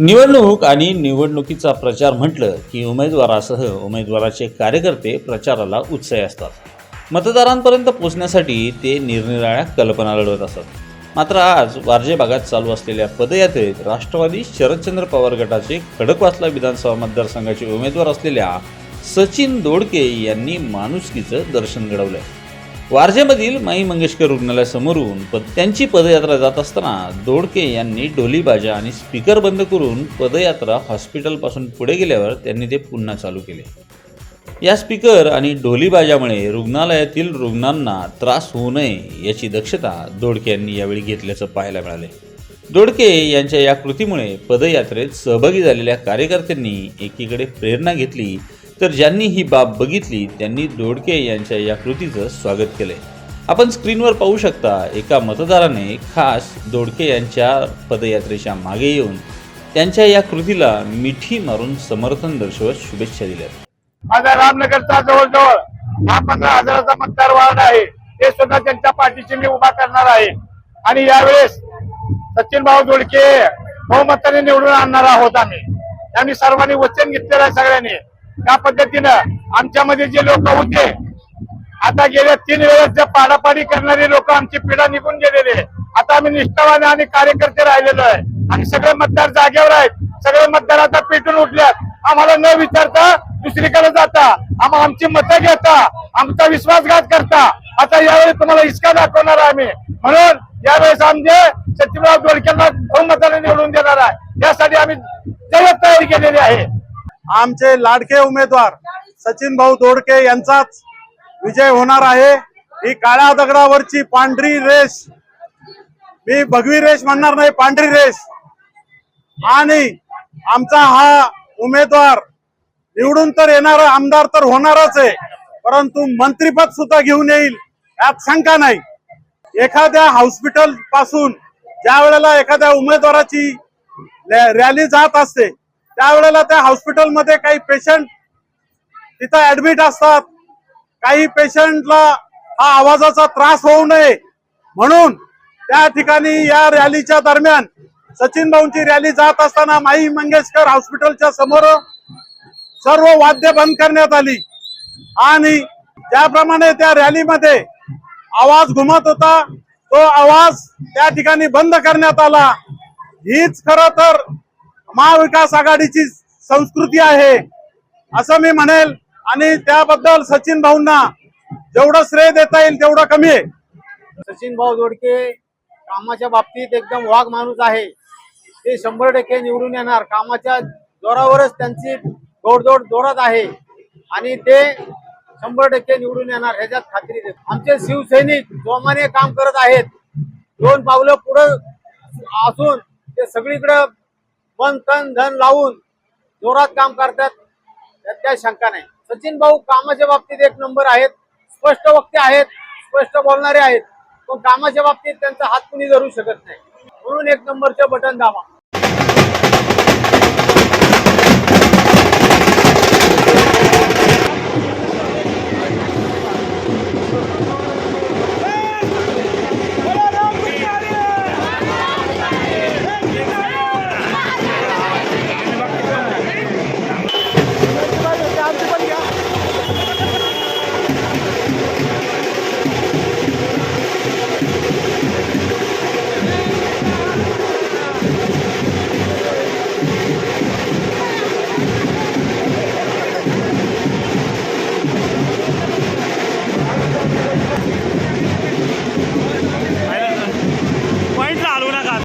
निवडणूक आणि निवडणुकीचा प्रचार म्हटलं की उमेदवारासह उमेदवाराचे कार्यकर्ते प्रचाराला उत्साही असतात. मतदारांपर्यंत पोहोचण्यासाठी ते निरनिराळ्या कल्पना लढवत असतात मात्र आज वारजे भागात चालू असलेल्या पदयात्रेत राष्ट्रवादी शरदचंद्र पवार गटाचे खडकवासला विधानसभा मतदारसंघाचे उमेदवार असलेल्या सचिन दोडके यांनी माणुसकीचं दर्शन घडवलंय. वारजेमधील माई मंगेशकर रुग्णालयासमोरून प त्यांची पदयात्रा जात असताना दोडके यांनी ढोलीबाजा आणि स्पीकर बंद करून पदयात्रा हॉस्पिटलपासून पुढे गेल्यावर त्यांनी ते पुन्हा चालू केले. या स्पीकर आणि ढोलीबाजामुळे रुग्णालयातील रुग्णांना त्रास होऊ नये याची दक्षता दोडके यांनी यावेळी घेतल्याचं पाहायला मिळाले. दोडके यांच्या या कृतीमुळे पदयात्रेत सहभागी झालेल्या कार्यकर्त्यांनी एकीकडे प्रेरणा घेतली तर ज्यांनी ही बाब बघितली त्यांनी दोडके यांच्या या कृतीचं स्वागत केलंय. आपण स्क्रीनवर पाहू शकता एका मतदाराने खास दोडके यांच्या पदयात्रेच्या मागे येऊन त्यांच्या या कृतीला मिठी मारून समर्थन दर्शवत शुभेच्छा दिल्या माझा रामनगरचा जवळजवळ दहा पंधरा हजाराचा मतदार वार्ड आहे. ते सुद्धा त्यांच्या पाठीशी मी उभा करणार आहे. आणि यावेळेस सचिन भाऊ जोडके बहुमताने निवडून आणणार आहोत आम्ही. आम्ही सर्वांनी वचन घेतलेलं आहे सगळ्यांनी. त्या पद्धतीनं आमच्यामध्ये जे लोक होते आता गेल्या तीन वेळेस जे पाडापाडी करणारे लोक आमची पिढा निघून गेलेले आहे. आता आम्ही निष्ठावान आणि कार्यकर्ते राहिलेलो आहे. आणि सगळे मतदार जागेवर आहेत. सगळे मतदार आता पेटून उठल्यात. आम्हाला न विचारता दुसरीकडे जाता. आम्हा आमची मतं घेता. आमचा विश्वासघात करता. आता यावेळी तुम्हाला हिसका दाखवणार आहे आम्ही. म्हणून यावेळेस आमचे सचिवराव दोडकेंना बहुमताने निवडून देणार आहे. यासाठी आम्ही जय्यत तयारी केलेली आहे. आमचे लाडके उमेदवार सचिन भाऊ दोडके यांचाच विजय होणार आहे. ही काळ्या दगडावरची पांढरी रेस मी भगवी रेस म्हणणार नाही पांढरी रेस आणि आमचा हा उमेदवार निवडून तर येणार आमदार तर होणारच आहे. परंतु मंत्रीपद सुद्धा घेऊन येईल यात शंका नाही. एखाद्या हॉस्पिटलपासून ज्या वेळेला एखाद्या उमेदवाराची रॅ- रॅली जात असते त्यावेळेला त्या हॉस्पिटलमध्ये काही पेशंट तिथं ऍडमिट असतात. काही पेशंटला हा आवाजाचा त्रास होऊ नये. म्हणून त्या ठिकाणी या रॅलीच्या दरम्यान सचिन भाऊंची रॅली जात असताना माई मंगेशकर हॉस्पिटलच्या समोर सर्व वाद्य बंद करण्यात आली. आणि त्याप्रमाणे त्या रॅलीमध्ये आवाज घुमत होता तो आवाज त्या ठिकाणी बंद करण्यात आला. हीच खर तर महाविकास आघाडीची संस्कृती आहे. असं मी म्हणेल. आणि त्याबद्दल सचिन भाऊंना जेवढं श्रेय देता येईल तेवढं कमी आहे. सचिन भाऊ जोडके कामाच्या बाबतीत एकदम वाघ माणूस आहे. ते शंभर टक्के निवडून येणार. कामाच्या जोरावरच त्यांची गोडदोड जोरात आहे. आणि ते शंभर टक्के निवडून येणार ह्याच्यात खात्री देत. आमचे शिवसैनिक जोमाने काम करत आहेत. दोन पावलं पुढं असून ते सगळीकडे मन तन धन लावून जोरात काम करतात. त्यात काही शंका नाही. सचिन भाऊ कामाच्या बाबतीत एक नंबर आहेत. स्पष्ट वक्ते आहेत. स्पष्ट बोलणारे आहेत. पण कामाच्या बाबतीत त्यांचा हात कुणी धरू शकत नाही. म्हणून एक नंबरचं बटन दाबा.